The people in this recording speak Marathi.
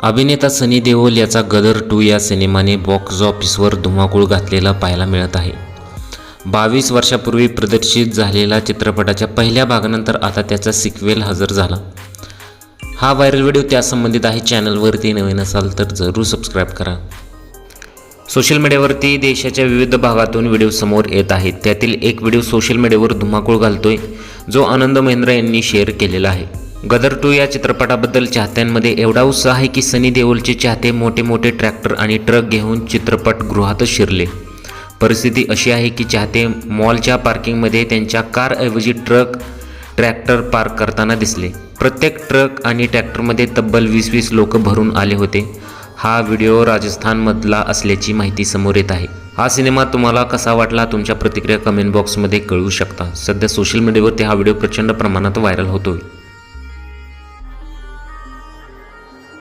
अभिनेता सनी देओल याचा गदर टू या सिनेमाने बॉक्स ऑफिसवर धुमाकूळ घातलेला पाहायला मिळत आहे. बावीस वर्षापूर्वी प्रदर्शित झालेला चित्रपटाच्या पहिल्या भागानंतर आता त्याचा सिक्वेल हजर झाला. हा व्हायरल व्हिडिओ त्यासंबंधित आहे. चॅनलवरती नवीन असाल तर जरूर सबस्क्राईब करा. सोशल मीडियावरती देशाच्या विविध भागातून व्हिडिओ समोर येत आहेत. त्यातील एक व्हिडिओ सोशल मीडियावर धुमाकूळ घालतोय जो आनंद महेंद्र यांनी शेअर केलेला आहे. गदर टू या चित्रपटाबद्दल चाहत्यांमध्ये एवढा उत्साह आहे की सनी देओलचे चाहते मोठे मोठे ट्रॅक्टर आणि ट्रक घेऊन चित्रपटगृहातच शिरले. परिस्थिती अशी आहे की चाहते मॉलच्या पार्किंगमध्ये त्यांच्या कारऐवजी ट्रक ट्रॅक्टर पार्क करताना दिसले. प्रत्येक ट्रक आणि ट्रॅक्टरमध्ये तब्बल वीस वीस लोक भरून आले होते. हा व्हिडिओ राजस्थानमधला असल्याची माहिती समोर येत आहे. हा सिनेमा तुम्हाला कसा वाटला तुमच्या प्रतिक्रिया कमेंट बॉक्समध्ये कळवू शकता. सध्या सोशल मीडियावरती हा व्हिडिओ प्रचंड प्रमाणात व्हायरल होतोय.